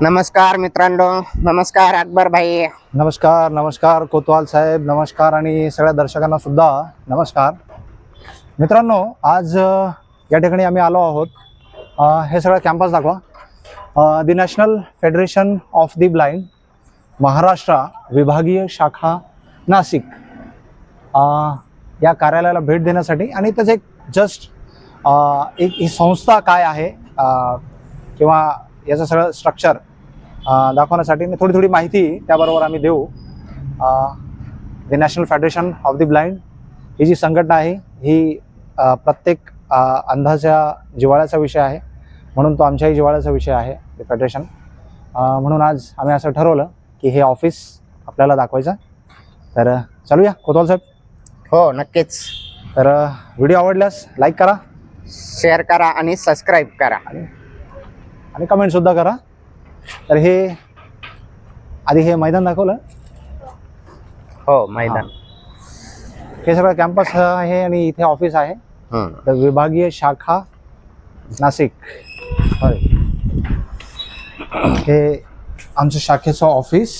नमस्कार मित्रांनो नमस्कार अकबर भाई. नमस्कार नमस्कार कोतवाल साहेब नमस्कार आणि सगळ्या दर्शकांना सुद्धा नमस्कार. मित्रांनो आज अ, या ठिकाणी आम्ही आलो आहोत. अ, हे सगळं कॅम्पस दाखवा. The national federation of the blind Maharashtra विभागीय शाखा नाशिक. अ, या कार्यालयाला भेट देण्यासाठी आणि त्याचं एक जस्ट एक ही संस्था काय आहे अ, किंवा याचं सगळं स्ट्रक्चर दाखवण्यासाठी आणि थोडी थोडी माहिती त्याबरोबर आम्ही देऊ. The national federation of the blind ही जी संघटना आहे ही प्रत्येक अंधाच्या जिव्हाळ्याचा विषय आहे म्हणून तो आमच्याही जिव्हाळ्याचा विषय आहे ते फेडरेशन म्हणून आज आम्ही असं ठरवलं की हे ऑफिस आपल्याला दाखवायचं तर चालूया कोतवाल साहेब. हो नक्कीच. तर व्हिडिओ आवडल्यास लाईक करा. शेअर करा आणि सबस्क्राईब करा. आणि कमेंटसुद्धा करा. तर हे आधी हे मैदान दाखवलं? हो मैदान. हे. सगळं कॅम्पस आहे आणि इथे ऑफिस आहे. हम्म. तर विभागीय शाखा नाशिक. होय. हे आमचं शाखेचं ऑफिस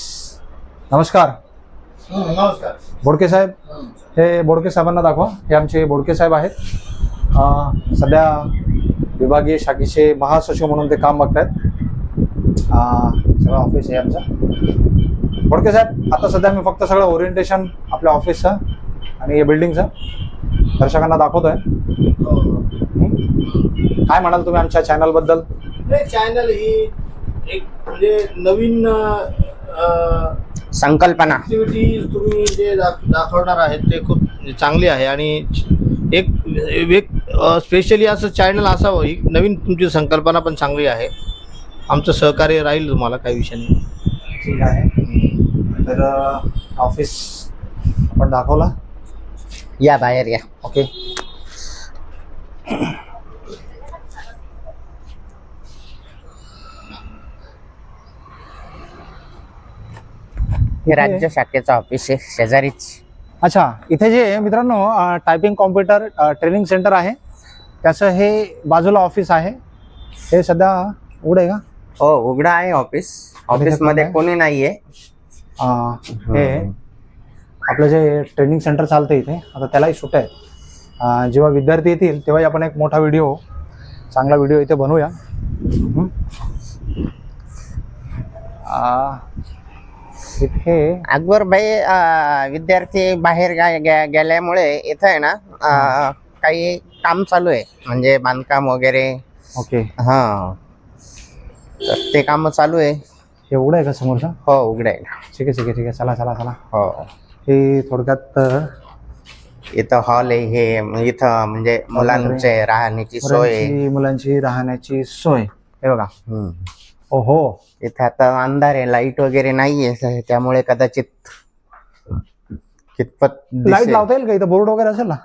नमस्कार. नमस्कार. बोडके साहेब. हे. बोडके साहेबांना दाखवा. हे आमचे बोडके साहेब आहेत. सध्या विभागीय शाखेचे महासचिव म्हणून ते काम बघतायत. अं, सगळं ऑफिस आहे आमचं. बोडके साहेब आता सध्या मी फक्त सगळं ओरिएंटेशन आपल्या ऑफिसचं आणि या बिल्डिंगचं दर्शकांना दाखवतोय. काय म्हणाल तुम्ही आमच्या चॅनलबद्दल नाही चॅनल ही एक म्हणजे नवीन संकल्पना. ऍक्टिव्हिटी तुम्ही जे दाख- दाखवणार आहेत ते खूप चांगली आहे आणि एक एक स्पेशली असं चॅनल असावं. ही नवीन तुमची संकल्पना पण चांगली आहे. आमचं सहकार्य राहील तुम्हाला काही विषय नाही. ठीक आहे. तर ऑफिस आपण दाखवला? या बाहेर या. ओके हे राज्य शाखेचं ऑफिस आहे शेजारीच. अच्छा इथे जे मित्रांनो टायपिंग कॉम्प्युटर ट्रेनिंग सेंटर आहे. त्याचं हे बाजूला ऑफिस आहे. हे सध्या उघड आहे का? हो उघडा आहे ऑफिस ऑफिसमध्ये? कोणी नाहीये. हे आपलं जे ट्रेनिंग सेंटर चालतं इथे आता त्यालाही सुट आहे जेव्हा विद्यार्थी येतील तेव्हाही आपण एक मोठा व्हिडिओ चांगला व्हिडिओ इथे बनवूया. इथे अकबर भाई विद्यार्थी बाहेर गेल्यामुळे इथं आहे ना काही काम चालू आहे. म्हणजे बांधकाम वगैरे. ओके. हा. तर ते काम चालू आहे. हे उघड आहे का समोरचं? हो उघड आहे ठीक आहे ठीक आहे ठीक आहे. चला चला चला. हो. हे थोडक्यात अं, इथं हॉल आहे हे इथं म्हणजे मुलांचे राहण्याची सोय. मुलांची मुलांची राहण्याची सोय. हे बघा. हम्म. ओहो इथं आता अंधार आहे लाइट वगैरे नाहीये त्यामुळे कदाचित कितपत लाइट. लावता येईल का इथं? बोर्ड वगैरे असेल ना.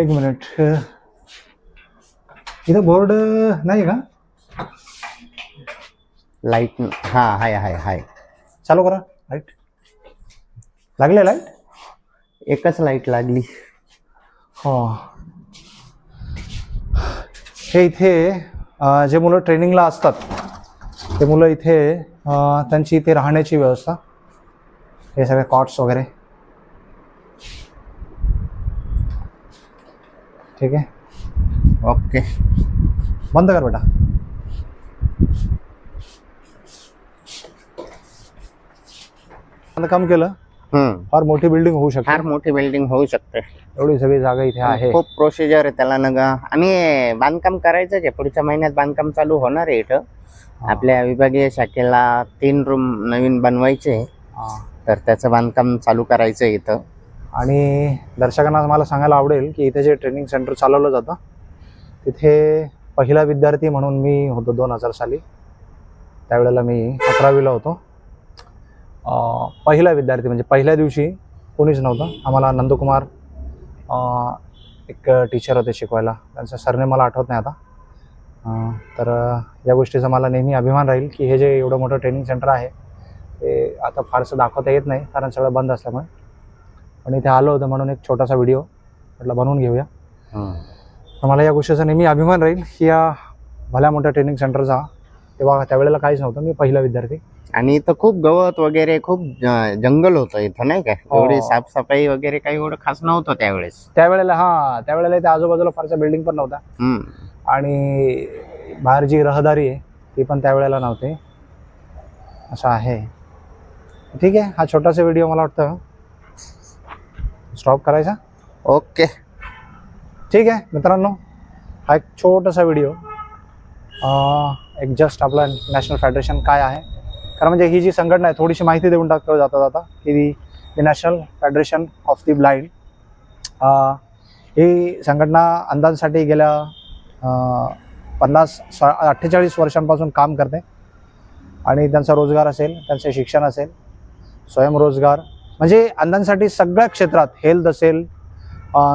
एक मिनिट इथं बोर्ड नाही का? लाइट हा हाय हाय हाय. चालू करा लाइट लागले लाइट एकच लाइट लागली. हो. हे इथे जे मुलं ट्रेनिंगला असतात ते मुलं इथे त्यांची इथे राहण्याची व्यवस्था हे सगळे कॉट्स वगैरे. ठीक आहे? ओके. बंद कर बेटा. काम केलं. फार मोठी बिल्डिंग होऊ शकते. फार मोठी बिल्डिंग होऊ शकते. एवढी सगळी जागा इथे आहे. खूप प्रोसिजर आहे त्याला नग. आणि बांधकाम करायचं आहे. पुढच्या महिन्यात बांधकाम चालू होणार आहे इथं. आपल्या विभागीय शाखेला तीन रूम नवीन बनवायचे. तर त्याचं बांधकाम चालू करायचं आहे इथं. आणि दर्शकांना मला सांगायला आवडेल की इथे जे ट्रेनिंग सेंटर चालवलं जातं तिथे पहिला विद्यार्थी म्हणून मी होतो दोन हजार साली. त्यावेळेला मी अकरावीला होतो. पहिला विद्यार्थी म्हणजे पहिल्या दिवशी कोणीच नव्हतं. आम्हाला नंदकुमार एक टीचर होते शिकवायला. त्यांचं सरने मला आठवत नाही आता. तर या गोष्टीचा मला नेहमी अभिमान राहील की हे जे एवढं मोठं ट्रेनिंग सेंटर आहे ते आता फारसं दाखवता येत नाही कारण सगळं बंद असल्यामुळे. पण इथे आलो होतं म्हणून एक छोटासा व्हिडिओ म्हटलं बनवून घेऊया. तर मला या गोष्टीचा नेहमी अभिमान राहील की या भल्या मोठ्या ट्रेनिंग सेंटरचा तेव्हा त्यावेळेला काहीच नव्हतं. मी पहिला विद्यार्थी. आणि इथं खूप गवत वगैरे खूप जंगल होतं इथं नाही का? हो. एवढी साफसफाई वगैरे काही एवढं खास नव्हतं त्यावेळेस. त्यावेळेला हा त्यावेळेला त्या आजूबाजूला फारशा बिल्डिंग पण नव्हत्या. हम्म. आणि बाहेर जी रहदारी आहे ती पण त्यावेळेला नव्हती. असं आहे. ठीक आहे हा छोटासा व्हिडिओ मला वाटतं. स्टॉप करायचा? ओके. ठीक आहे मित्रांनो हा एक छोटासा व्हिडिओ एक जस्ट आपलं नॅशनल फेडरेशन काय आहे कारण म्हणजे ही जी संघटना आहे थोडीशी माहिती देऊन टाकतो जाता जाता की the national federation of the blind ही संघटना अंधांसाठी गेल्या पन्नास सा अठ्ठेचाळीस वर्षांपासून काम करते. आणि त्यांचा रोजगार असेल त्यांचे शिक्षण असेल स्वयंरोजगार म्हणजे अंधांसाठी सगळ्या क्षेत्रात हेल्थ असेल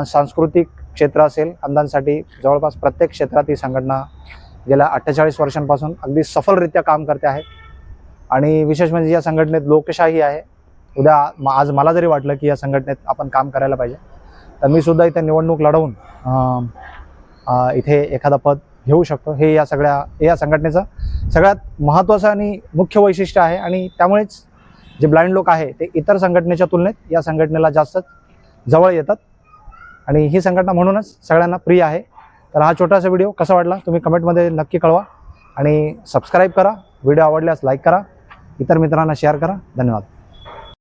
सांस्कृतिक क्षेत्र असेल अंधांसाठी जवळपास प्रत्येक क्षेत्रात ही संघटना गेल्या अठ्ठेचाळीस वर्षांपासून अगदी सफलरित्या काम करते आहे. आणि विशेष म्हणजे या संघटनेत लोकशाही आहे. उद्या म- आज मला जरी वाटलं की या संघटनेत आपण काम करायला पाहिजे तर मी सुद्धा इथे निवडणूक लढवून इथे एखादा पद घेऊ शकतो. हे या सगळ्या या संघटनेचं सगळ्यात महत्त्वाचं आणि मुख्य वैशिष्ट्य आहे आणि त्यामुळेच जे ब्लाइंड लोक आहे ते इतर संघटनेच्या तुलनेत या संघटनेला जास्तच जवळ येतात. आणि ही संघटना म्हणूनच सगळ्यांना प्रिय आहे. तर हा छोटासा व्हिडिओ कसा वाटला तुम्ही कमेंटमध्ये नक्की कळवा आणि सबस्क्राईब करा. व्हिडिओ आवडल्यास लाईक करा. इतर मित्रांना शेअर करा. धन्यवाद.